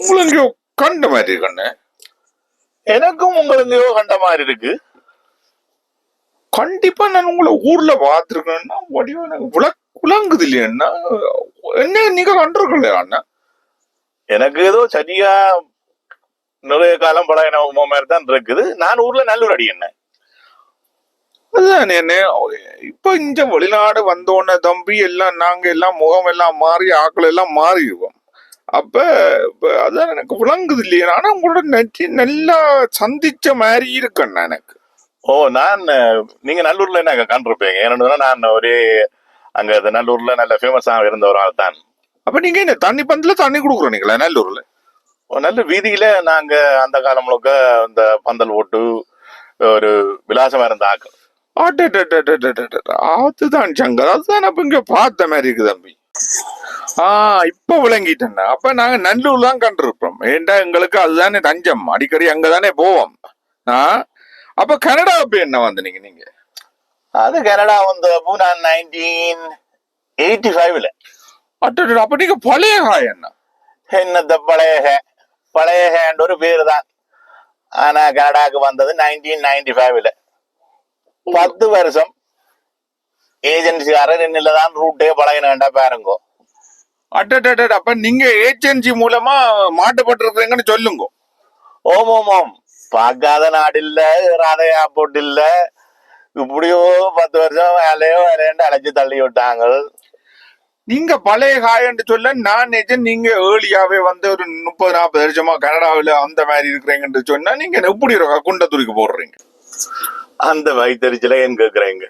உங்களை எங்கேயோ கண்ட மாதிரி இருக்கண்ணே எனக்கும் உங்களுக்கு கண்ட மாதிரி இருக்கு. கண்டிப்பா நான் உங்களை ஊர்ல பார்த்திருக்கேன்னா வடிவம் எனக்கு விள விளங்குது இல்லையா என்ன நீங்க கண்டிருக்கல அண்ணா? எனக்கு ஏதோ சரியா நிறைய காலம் பழைய மாதிரி தான் இருக்குது. நான் ஊர்ல நல்லூர் அடி என்ன அதுதான் என்ன இப்ப இந்த வெளிநாடு வந்தோடனே தம்பி எல்லாம் நாங்க எல்லாம் முகம் எல்லாம் மாறி ஆக்கள் எல்லாம் மாறி இருக்கோம் அப்ப அதான் எனக்கு விளங்குது இல்லையா. ஆனா உங்களோட நெற்றி நல்லா சந்திச்ச மாதிரி இருக்கண்ணா எனக்கு. ஓ நான் நீங்க நல்லூர்ல என்ன கண்டிருப்பீங்க? ஏன்னா நான் ஒரே அங்க அந்த நல்லூர்ல நல்ல ஃபேமஸாக இருந்த ஒரு ஆள் தான். அப்ப நீங்க என்ன தண்ணி பந்துல தண்ணி கொடுக்குறீங்களா நல்லூர்ல? ஒரு நல்ல வீதியில நாங்க அந்த காலம் முழுக்க இந்த பந்தல் போட்டு ஒரு விலாசமா இருந்த ஆக்கள் அதுதான் சங்கர் அதுதான் அப்ப இங்க பார்த்த மாதிரி இருக்கு தம்பி ஆ இப்ப விளங்கிட்டேன் அப்ப நாங்க நல்லூர் தான் கண்டிருப்போம். ஏண்டா எங்களுக்கு அதுதானே தஞ்சம்? அடிக்கடி அங்கதானே போவோம். ஆ? அப்ப கனடா அப்ப என்ன வந்தீங்க நீங்க? அது கனடா வந்தப்போ நான் நைன்டீன் எயிட்டி ஃபைவ்ல அட்டா அப்ப நீங்க பழைய என்ன? என்னத்த பழைய பழைய ஹேண்ட் ஒரு பேரு தான் ஆனா கனடாக்கு வந்தது நைன்டீன் நைன்டி ஃபைவ்ல பத்து வருஷம். ஏஜென்சிக்காரர் என்னில தான் ரூட்டே பழகினேன்டா பாருங்கோ. அட்டட் அப்ப நீங்க ஏஜென்சி மூலமா மாட்டுப்பட்டிருக்கிறீங்கன்னு சொல்லுங்க ஓம் ஓம் ஓம் பார்க்காத நாடு இல்ல ஏறாத ஏர்போர்ட் இல்ல இப்படியோ பத்து வருஷம் வேலையோ வேலையண்டு அழைச்சி தள்ளி விட்டாங்க நீங்க பழைய காயன்னு சொல்ல நான் நிஜம் நீங்க ஏர்லியாவே வந்து ஒரு முப்பது நாற்பது வருஷமா கனடாவில் அந்த மாதிரி இருக்கிறீங்கன்னு சொன்னா நீங்க எப்படி இருக்கா குண்டத்துறைக்கு போடுறீங்க அந்த வயிற்றுல என் கேக்குறீங்க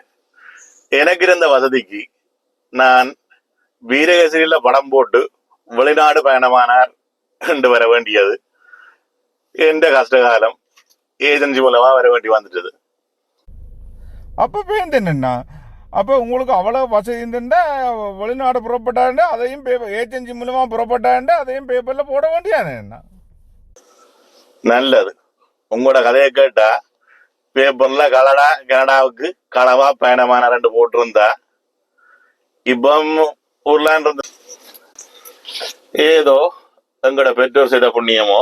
எனக்கு இருந்த வசதிக்கு நான் வீரகேசரியில படம் போட்டு வெளிநாடு பயணமானார் என்று வர வேண்டியது. எந்த கஷ்டகாலம் ஏஜென்சி மூலமா வர வேண்டி வந்துட்டது. அப்ப பேருந்து என்னன்னா அப்ப உங்களுக்கு அவ்வளவு வசதி இருந்தா வெளிநாடு புறப்பட்டாண்டு அதையும் பேப்பர் ஏஜென்சி மூலமா புறப்பட்டாண்டு அதையும் பேப்பர்ல போட வேண்டியானே என்ன? நல்லது. உங்களோட கதையை கேட்டா பேப்பர்ல கலடா கனடாவுக்கு களவா பயணமான ரெண்டு போட்டிருந்தா இப்போ ஊர்லான்றது ஏதோ எங்களோட பெற்றோர் செய்த புண்ணியமோ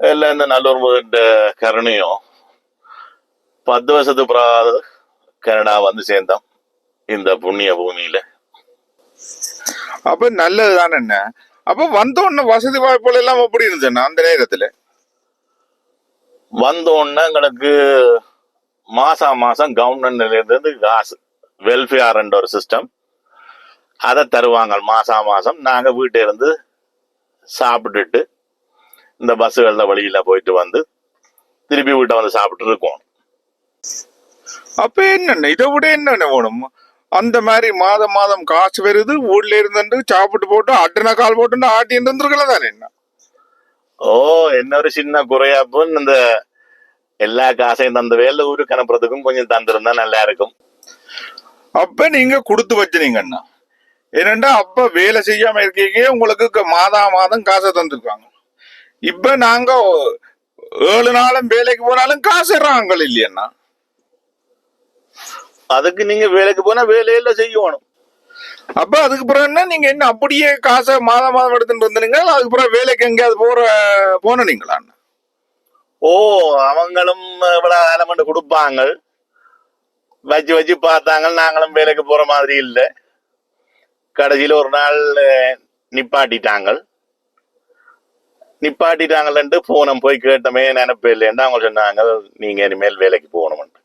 இல்லை இந்த நல்லூர் முதல்ல கருணையோ பத்து வருஷத்துக்கு பிறகு கனடா வந்து சேர்ந்தோம் இந்த புண்ணிய பூமியில அப்ப நல்லது தானே என்ன அப்ப வந்த உடனே வசதி வாய்ப்புகள் எல்லாம் எப்படி இருந்துச்சுண்ணா அந்த நேரத்துல வந்த உடனே எங்களுக்கு மாசம் மாசம் கவர்மெண்ட்ல இருந்து காசு வெல்ஃபேர்ன்ற ஒரு சிஸ்டம் அதை தருவாங்க மாசம் மாசம். நாங்க வீட்டை இருந்து சாப்பிட்டுட்டு இந்த பஸ்ஸுகளில் வழியில போயிட்டு வந்து திருப்பி வீட்டை வந்து சாப்பிட்டு இருக்கோம். அப்ப என்னென்ன? இதை விட என்னென்ன வேணும்? அந்த மாதிரி மாதம் மாதம் காசு வருது ஊர்ல இருந்துட்டு சாப்பிட்டு போட்டு அட்டனை கால் போட்டு ஆட்டி இருந்திருக்கலாம் தானே என்ன? ஓ என்ன ஒரு சின்ன குறையாப்புன்னு இந்த எல்லா காசையும் தந்த வேலை ஊருக்கு அனுப்புறதுக்கும் கொஞ்சம் தந்திருந்தா நல்லா இருக்கும். அப்ப நீங்க கொடுத்து வச்சுனீங்கண்ணா ஏனண்டா அப்ப வேலை செய்யாம இருக்கீங்க உங்களுக்கு மாதா மாதம் காசை தந்திருக்காங்க. இப்ப நாங்க ஏழு நாளும் வேலைக்கு போனாலும் காசு இறாங்க இல்லையண்ணா. அதுக்கு நீங்க வேலைக்கு போனா வேலையில செய்யணும். அப்ப அதுக்கு பிறகு என்ன நீங்க என்ன அப்படியே காசை மாதம் மாதம் எடுத்துட்டு வந்துருங்க அதுக்கு பிறகு வேலைக்கு எங்கேயாவது போற போனீங்களா ஓ அவங்களும் இவ்வளவு அலமெண்ட் கொடுப்பாங்க. வச்சு வச்சு பார்த்தாங்க நாங்களும் வேலைக்கு போற மாதிரி இல்லை. கடைசியில ஒரு நாள் நிப்பாட்டிட்டாங்க நிப்பாட்டிட்டாங்கன்ட்டு போனோம் போய் கேட்டோமே நினைப்பே இல்லைன்னு அவங்க சொன்னாங்க நீங்க இனிமேல் வேலைக்கு போகணும்ட்டு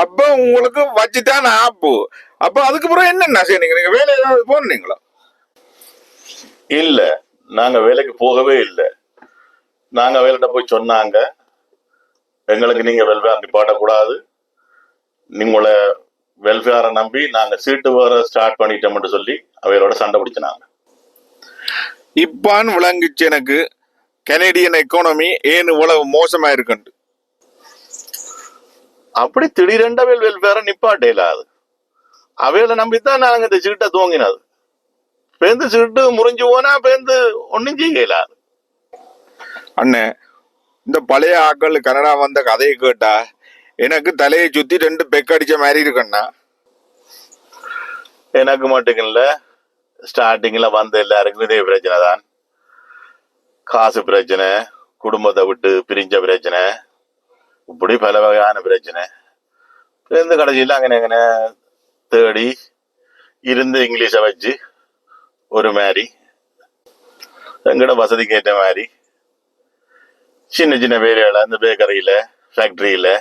அப்ப உங்களுக்கு வச்சுதான் ஆப்பு. அப்ப அதுக்கு பிறகு என்னென்ன செய்யறீங்க நீங்க? வேலை ஏதாவது போனீங்களா? இல்ல. நாங்க வேலைக்கு போகவே இல்லை. நாங்க வேலைகிட்ட போய் சொன்னாங்க எங்களுக்கு நீங்க வெல்ஃபேர் நிப்பாட்டக்கூடாது நீங்கள வெல்ஃபேரை நம்பி நாங்க சீட்டு வர ஸ்டார்ட் பண்ணிட்டோம்னு சொல்லி அவையோட சண்டை பிடிச்சினாங்க. இப்பான்னு விளங்குச்சு எனக்கு. கனேடியன் எக்கானமி ஏன் இவ்வளவு மோசமா இருக்குன்ட்டு அப்படி திடீரெண்ட வேல் வெல்ஃபேரை நிப்பாட்ட இல்லாது அவையில நம்பித்தான் நாங்க இந்த சீட்டை தூங்கினது பேந்து சீட்டு முறிஞ்சு போனா பேந்து ஒன்னும் செய்ய இயலாது அண்ணே இந்த பழைய ஆக்கள் கனடா வந்த கதையை கேட்டா எனக்கு தலையை சுத்தி ரெண்டு பெக் அடிச்ச மாதிரி இருக்குண்ணா. எனக்கு மட்டும் இல்லை ஸ்டார்டிங்ல வந்த எல்லாருக்கும் இதே பிரச்சனை தான். காசு பிரச்சனை குடும்பத்தை விட்டு பிரிஞ்ச பிரச்சனை இப்படி பல வகையான பிரச்சனை. இருந்து கடைசியில் அங்கே அங்கே தேடி இருந்து இங்கிலீஷை வச்சு ஒரு மாதிரி எங்கட வசதிக்கு ஏற்ற மாதிரி சின்ன சின்ன வேலைகளை அந்த பேக்கரியில் ஃபேக்ட்ரியில்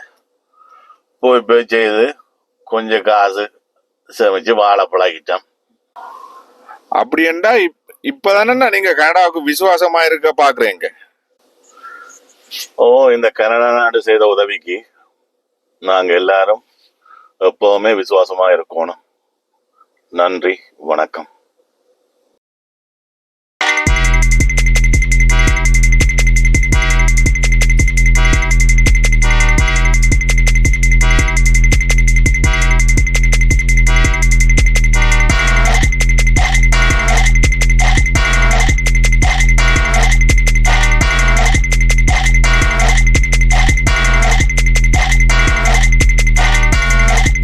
போய் போய் செய்து கொஞ்சம் காசு சேமிச்சு வாழை பழகிட்டோம் அப்படின்டா இப் இப்பதானே நீங்க கனடாவுக்கு விசுவாசமா இருக்க பாக்குறீங்க? ஓ இந்த கனடா நாடு செய்த உதவிக்கு நாங்கள் எல்லாரும் எப்பவுமே விசுவாசமா இருக்கணும் நன்றி வணக்கம்.